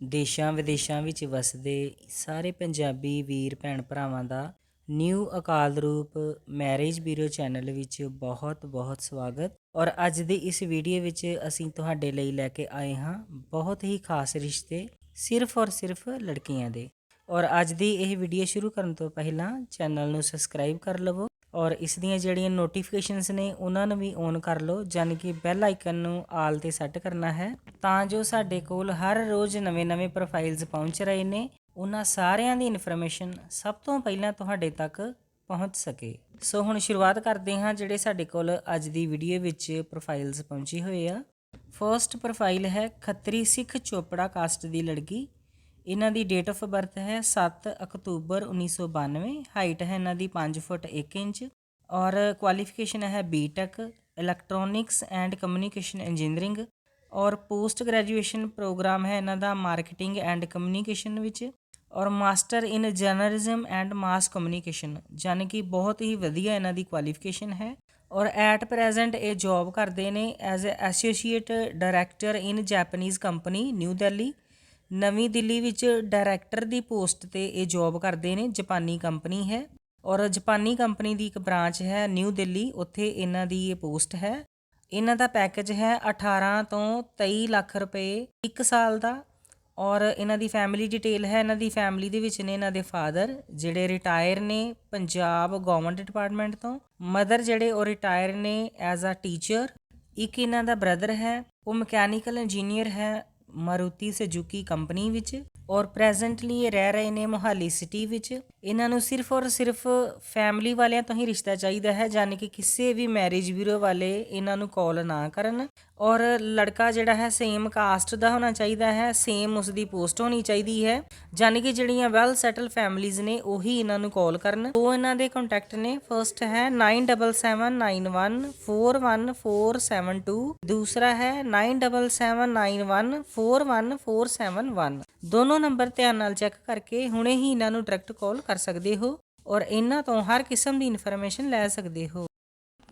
ਦੇਸ਼ਾਂ ਵਿਦੇਸ਼ਾਂ ਵਿੱਚ ਵਸਦੇ ਸਾਰੇ ਪੰਜਾਬੀ ਵੀਰ ਭੈਣ ਭਰਾਵਾਂ ਦਾ ਨਿਊ ਅਕਾਲ ਰੂਪ ਮੈਰਿਜ ਬਿਊਰੋ ਚੈਨਲ ਵਿੱਚ ਬਹੁਤ ਬਹੁਤ ਸਵਾਗਤ। ਔਰ ਅੱਜ ਦੀ ਇਸ ਵੀਡੀਓ ਵਿੱਚ ਅਸੀਂ ਤੁਹਾਡੇ ਲਈ ਲੈ ਕੇ ਆਏ ਹਾਂ ਬਹੁਤ ਹੀ ਖਾਸ ਰਿਸ਼ਤੇ ਸਿਰਫ ਔਰ ਸਿਰਫ ਲੜਕੀਆਂ ਦੇ। ਔਰ ਅੱਜ ਦੀ ਇਹ ਵੀਡੀਓ ਸ਼ੁਰੂ ਕਰਨ ਤੋਂ ਪਹਿਲਾਂ ਚੈਨਲ ਨੂੰ ਸਬਸਕ੍ਰਾਈਬ ਕਰ ਲਵੋ। ਔਰ ਇਸ ਦੀਆਂ ਜਿਹੜੀਆਂ ਨੋਟੀਫਿਕੇਸ਼ਨਸ ਨੇ, ਉਹਨਾਂ ਨੂੰ ਵੀ ਔਨ ਕਰ ਲਓ ਯਾਨੀ ਕਿ ਬੈਲ ਆਈਕਨ ਨੂੰ ਆਲ ਤੇ ਸੈੱਟ ਕਰਨਾ ਹੈ। ਤਾਂ ਜੋ ਸਾਡੇ ਕੋਲ ਹਰ ਰੋਜ਼ ਨਵੇਂ-ਨਵੇਂ ਪ੍ਰੋਫਾਈਲਸ ਪਹੁੰਚ ਰਹੇ ਨੇ, ਉਹਨਾਂ ਸਾਰਿਆਂ ਦੀ ਇਨਫੋਰਮੇਸ਼ਨ ਸਭ ਤੋਂ ਪਹਿਲਾਂ ਤੁਹਾਡੇ ਤੱਕ ਪਹੁੰਚ ਸਕੇ। ਸੋ ਹੁਣ ਸ਼ੁਰੂਆਤ ਕਰਦੇ ਹਾਂ ਜਿਹੜੇ ਸਾਡੇ ਕੋਲ ਅੱਜ ਦੀ ਵੀਡੀਓ ਵਿੱਚ ਪ੍ਰੋਫਾਈਲਸ ਪਹੁੰਚੀ ਹੋਏ ਆ। ਫਰਸਟ ਪ੍ਰੋਫਾਈਲ ਹੈ ਖੱਤਰੀ ਸਿੱਖ ਚੋਪੜਾ ਕਾਸਟ ਦੀ ਲੜਕੀ। ਇਹਨਾਂ ਦੀ ਡੇਟ ਆਫ ਬਰਥ ਹੈ 7 ਅਕਤੂਬਰ 1992 ਹਾਈਟ ਹੈ ਇਹਨਾਂ ਦੀ 5 ਫੁੱਟ 1 ਇੰਚ ਔਰ ਕੁਆਲੀਫਿਕੇਸ਼ਨ ਹੈ B Tech electronics and communication engineering ਔਰ ਪੋਸਟ ਗ੍ਰੈਜੂਏਸ਼ਨ ਪ੍ਰੋਗਰਾਮ ਹੈ ਇਹਨਾਂ ਦਾ ਮਾਰਕੀਟਿੰਗ ਐਂਡ ਕਮਿਊਨੀਕੇਸ਼ਨ ਵਿੱਚ ਔਰ master in journalism and mass communication ਯਾਨੀ ਕਿ ਬਹੁਤ ਹੀ ਵਧੀਆ ਇਹਨਾਂ ਦੀ ਕੁਆਲੀਫਿਕੇਸ਼ਨ ਹੈ ਔਰ ਐਟ ਪ੍ਰੈਜ਼ੈਂਟ ਇਹ ਜੌਬ ਕਰਦੇ ਨੇ as a associate director in Japanese company New Delhi ਨਵੀਂ ਦਿੱਲੀ ਵਿੱਚ ਡਾਇਰੈਕਟਰ ਦੀ ਪੋਸਟ ਤੇ ਇਹ ਜੌਬ ਕਰਦੇ ਨੇ, ਜਾਪਾਨੀ ਕੰਪਨੀ ਹੈ। ਔਰ ਜਾਪਾਨੀ ਕੰਪਨੀ ਦੀ ਇੱਕ ਬ੍ਰਾਂਚ ਹੈ, ਨਿਊ ਦਿੱਲੀ, ਉੱਥੇ ਇਹਨਾਂ ਦੀ ਇਹ ਪੋਸਟ ਹੈ। ਇਹਨਾਂ ਦਾ ਪੈਕੇਜ ਹੈ 18 ਤੋਂ 23 ਲੱਖ ਰੁਪਏ ਇੱਕ ਸਾਲ ਦਾ। ਔਰ ਇਹਨਾਂ ਦੀ ਫੈਮਿਲੀ ਡਿਟੇਲ ਹੈ, ਇਹਨਾਂ ਦੀ ਫੈਮਿਲੀ ਦੇ ਵਿੱਚ ਨੇ ਇਹਨਾਂ ਦੇ ਫਾਦਰ, ਜਿਹੜੇ ਰਿਟਾਇਰ ਨੇ ਪੰਜਾਬ ਗਵਰਨਮੈਂਟ ਡਿਪਾਰਟਮੈਂਟ ਤੋਂ। ਮਦਰ ਜਿਹੜੇ ਉਹ ਰਿਟਾਇਰ ਨੇ ਐਜ਼ ਅ ਟੀਚਰ। ਇੱਕ ਇਹਨਾਂ ਦਾ ਬ੍ਰਦਰ ਹੈ, ਉਹ ਮਕੈਨੀਕਲ ਇੰਜੀਨੀਅਰ ਹੈ। ਮਾਰੂਤੀ ਸੁਜ਼ੂਕੀ ਕੰਪਨੀ ਵਿੱਚ ਔਰ ਪ੍ਰੈਜ਼ੈਂਟਲੀ ਇਹ ਰਹਿ ਰਹੇ ਨੇ ਮੋਹਾਲੀ ਸਿਟੀ ਵਿੱਚ। ਇਹਨਾਂ ਨੂੰ ਸਿਰਫ ਔਰ ਸਿਰਫ ਫੈਮਿਲੀ ਵਾਲਿਆਂ ਤੋਂ ਹੀ ਰਿਸ਼ਤਾ ਚਾਹੀਦਾ ਹੈ ਯਾਨੀ ਕਿ ਕਿਸੇ ਵੀ ਮੈਰਿਜ ਬਿਊਰੋ ਵਾਲੇ ਇਹਨਾਂ ਨੂੰ ਕਾਲ ਨਾ ਕਰਨ। ਔਰ ਲੜਕਾ ਜਿਹੜਾ ਹੈ ਸੇਮ ਕਾਸਟ ਦਾ ਹੋਣਾ ਚਾਹੀਦਾ ਹੈ ਸੇਮ ਉਸ ਦੀ ਪੋਸਟ ਹੋਣੀ ਚਾਹੀਦੀ ਹੈ। ਯਾਨੀ ਕਿ ਜਿਹੜੀਆਂ ਵੈਲ ਸੈਟਲ ਫੈਮਿਲੀਜ਼ ਨੇ, ਉਹੀ ਇਹਨਾਂ ਨੂੰ ਕਾਲ ਕਰਨ। ਉਹ ਇਹਨਾਂ ਦੇ ਕੰਟੈਕਟ ਨੇ ਫਰਸਟ ਹੈ 9779141472 ਦੂਸਰਾ ਹੈ 9779141471 ਦੋਨੋਂ ਨੰਬਰ ਧਿਆਨ ਨਾਲ ਚੈੱਕ ਕਰਕੇ ਹੁਣੇ ਹੀ ਇਹਨਾਂ ਨੂੰ ਡਾਇਰੈਕਟ ਕਾਲ ਕਰ ਸਕਦੇ ਹੋ ਔਰ ਇਹਨਾਂ ਤੋਂ ਹਰ ਕਿਸਮ ਦੀ ਇਨਫੋਰਮੇਸ਼ਨ ਲੈ ਸਕਦੇ ਹੋ।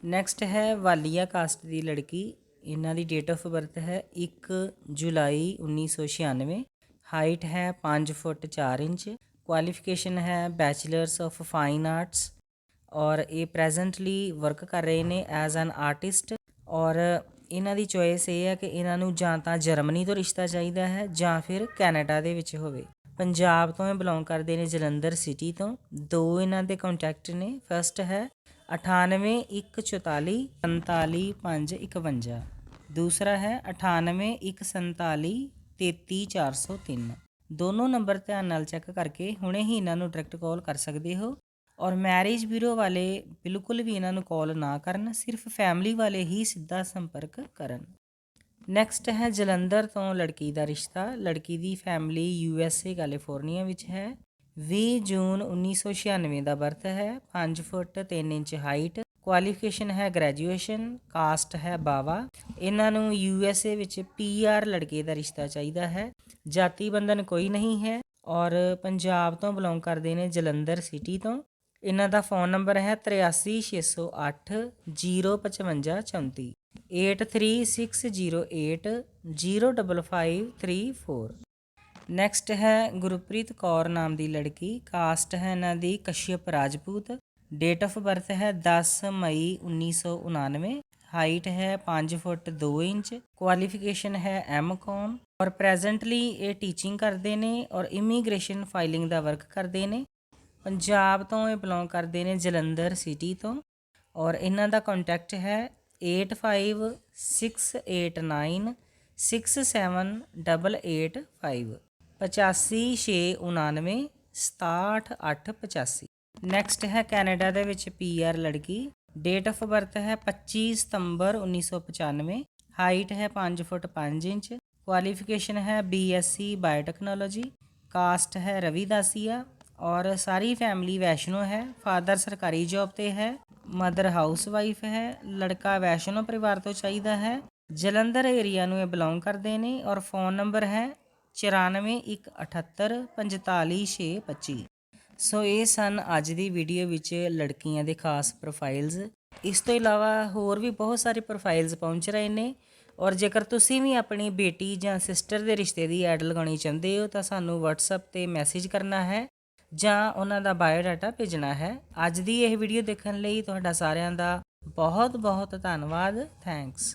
ਨੈਕਸਟ ਹੈ, ਵਾਲੀਆ ਕਾਸਟ ਦੀ ਲੜਕੀ। ਇਹਨਾਂ ਦੀ ਡੇਟ ਆਫ ਬਰਥ ਹੈ 1 ਜੁਲਾਈ 1996 ਹਾਈਟ ਹੈ 5 ਫੁੱਟ 4 ਇੰਚ। ਕੁਆਲੀਫਿਕੇਸ਼ਨ ਹੈ ਬੈਚਲਰਸ ਆਫ ਫਾਈਨ ਆਰਟਸ ਔਰ ਇਹ ਪ੍ਰੈਜ਼ੈਂਟਲੀ ਵਰਕ ਕਰ ਰਹੇ ਨੇ ਐਜ਼ ਐਨ ਆਰਟਿਸਟ ਔਰ ਇਹਨਾਂ ਦੀ ਚੋਇਸ ਇਹ ਹੈ ਕਿ ਇਹਨਾਂ ਨੂੰ ਜਾਂ ਤਾਂ ਜਰਮਨੀ ਤੋਂ ਰਿਸ਼ਤਾ ਚਾਹੀਦਾ ਹੈ ਜਾਂ ਫਿਰ ਕੈਨੇਡਾ ਦੇ ਵਿੱਚ ਹੋਵੇ। ਪੰਜਾਬ ਤੋਂ ਇਹ ਬਿਲੋਂਗ ਕਰਦੇ ਨੇ ਜਲੰਧਰ ਸਿਟੀ ਤੋਂ। ਦੋ ਇਹਨਾਂ ਦੇ ਕੰਟੈਕਟ ਨੇ। ਫਰਸਟ ਹੈ 9814 45551 ਦੂਸਰਾ ਹੈ 9814 33403 ਦੋਨੋਂ ਨੰਬਰ ਧਿਆਨ ਨਾਲ ਚੈੱਕ ਕਰਕੇ ਹੁਣੇ ਹੀ ਇਹਨਾਂ ਨੂੰ ਡਾਇਰੈਕਟ ਕਾਲ ਕਰ ਸਕਦੇ ਹੋ। ਔਰ ਮੈਰਿਜ ਬਿਊਰੋ ਵਾਲੇ ਬਿਲਕੁਲ ਵੀ ਇਹਨਾਂ ਨੂੰ ਕਾਲ ਨਾ ਕਰਨ, ਸਿਰਫ ਫੈਮਿਲੀ ਵਾਲੇ ਹੀ ਸਿੱਧਾ ਸੰਪਰਕ ਕਰਨ। ਨੈਕਸਟ ਹੈ ਜਲੰਧਰ ਤੋਂ ਲੜਕੀ ਦਾ ਰਿਸ਼ਤਾ। ਲੜਕੀ ਦੀ family U S A, California ਵਿੱਚ ਹੈ। 20 ਜੂਨ 1996 ਦਾ ਬਰਥ ਹੈ। 5 ਫੁੱਟ 3 ਇੰਚ ਹਾਈਟ। ਕੁਆਲੀਫਿਕੇਸ਼ਨ ਹੈ ਗ੍ਰੈਜੂਏਸ਼ਨ। ਕਾਸਟ ਹੈ ਬਾਵਾ। ਇਹਨਾਂ ਨੂੰ ਯੂ ਐਸ ਏ ਵਿੱਚ ਪੀ ਆਰ ਲੜਕੇ ਦਾ ਰਿਸ਼ਤਾ ਚਾਹੀਦਾ ਹੈ। ਜਾਤੀ ਬੰਧਨ ਕੋਈ ਨਹੀਂ ਹੈ ਔਰ ਪੰਜਾਬ ਤੋਂ ਬਿਲੋਂਗ ਕਰਦੇ ਨੇ ਜਲੰਧਰ ਸਿਟੀ ਤੋਂ। ਇਹਨਾਂ ਦਾ ਫੋਨ ਨੰਬਰ ਹੈ 83608 05534 8360805534 ਨੈਕਸਟ ਹੈ ਗੁਰਪ੍ਰੀਤ ਕੌਰ ਨਾਮ ਦੀ ਲੜਕੀ। ਕਾਸਟ ਹੈ ਇਹਨਾਂ ਦੀ Kashyap Rajput. Date of birth ਹੈ 10 ਮਈ 1999 ਹਾਈਟ ਹੈ 5 ਫੁੱਟ 2 ਇੰਚ। ਕੁਆਲੀਫਿਕੇਸ਼ਨ ਹੈ ਐਮਕਾਮ ਔਰ ਪ੍ਰੈਜ਼ੈਂਟਲੀ ਇਹ ਟੀਚਿੰਗ ਕਰਦੇ ਨੇ ਔਰ ਇਮੀਗ੍ਰੇਸ਼ਨ ਫਾਈਲਿੰਗ ਦਾ ਵਰਕ ਕਰਦੇ ਨੇ। ਪੰਜਾਬ ਤੋਂ ਇਹ ਬਿਲੋਂਗ ਕਰਦੇ ਨੇ ਜਲੰਧਰ ਸਿਟੀ ਤੋਂ। ਔਰ ਇਹਨਾਂ ਦਾ ਕੰਟੈਕਟ ਹੈ 8568967885 856999 67885 ਨੈਕਸਟ ਹੈ ਕੈਨੇਡਾ ਦੇ ਵਿੱਚ ਪੀਆਰ ਲੜਕੀ। ਡੇਟ ਆਫ ਬਰਥ ਹੈ 25 ਸਤੰਬਰ 1995 ਹਾਈਟ ਹੈ 5 ਫੁੱਟ 5 ਇੰਚ। ਕੁਆਲੀਫਿਕੇਸ਼ਨ ਹੈ ਬੀਐਸਸੀ ਬਾਇਓਟੈਕਨੋਲੋਜੀ ਕਾਸਟ ਹੈ ਰਵਿਦਾਸੀਆ ਔਰ ਸਾਰੀ ਫੈਮਿਲੀ ਵੈਸ਼ਨੋ ਹੈ। ਫਾਦਰ ਸਰਕਾਰੀ ਜੌਬ ਤੇ ਹੈ। ਮਦਰ ਹਾਊਸ ਵਾਈਫ ਹੈ। ਲੜਕਾ ਵੈਸ਼ਨੋ ਪਰਿਵਾਰ ਤੋਂ ਚਾਹੀਦਾ ਹੈ। ਜਲੰਧਰ ਏਰੀਆ ਨੂੰ ਇਹ ਬਿਲੋਂਗ ਕਰਦੇ ਨੇ। ਔਰ ਫੋਨ ਨੰਬਰ ਹੈ 9418845625 ਸੋ ਇਹ ਸਨ ਅੱਜ ਦੀ ਵੀਡੀਓ ਵਿੱਚ ਲੜਕੀਆਂ ਦੇ ਖਾਸ ਪ੍ਰੋਫਾਈਲਸ ਇਸ ਤੋਂ ਇਲਾਵਾ ਹੋਰ ਵੀ ਬਹੁਤ ਸਾਰੇ ਪ੍ਰੋਫਾਈਲਸ ਪਹੁੰਚ ਰਹੇ ਨੇ। ਔਰ ਜੇਕਰ ਤੁਸੀਂ ਵੀ ਆਪਣੀ ਬੇਟੀ ਜਾਂ ਸਿਸਟਰ ਦੇ ਰਿਸ਼ਤੇ ਦੀ ਐਡ ਲਗਾਉਣੀ ਚਾਹੁੰਦੇ ਹੋ, ਤਾਂ ਸਾਨੂੰ WhatsApp ਤੇ ਮੈਸੇਜ ਕਰਨਾ ਹੈ ਜਾਂ ਉਹਨਾਂ ਦਾ ਬਾਇਓਡਾਟਾ ਭੇਜਣਾ ਹੈ। ਅੱਜ ਦੀ ਇਹ ਵੀਡੀਓ ਦੇਖਣ ਲਈ ਤੁਹਾਡਾ ਸਾਰਿਆਂ ਦਾ ਬਹੁਤ ਬਹੁਤ ਧੰਨਵਾਦ। ਥੈਂਕਸ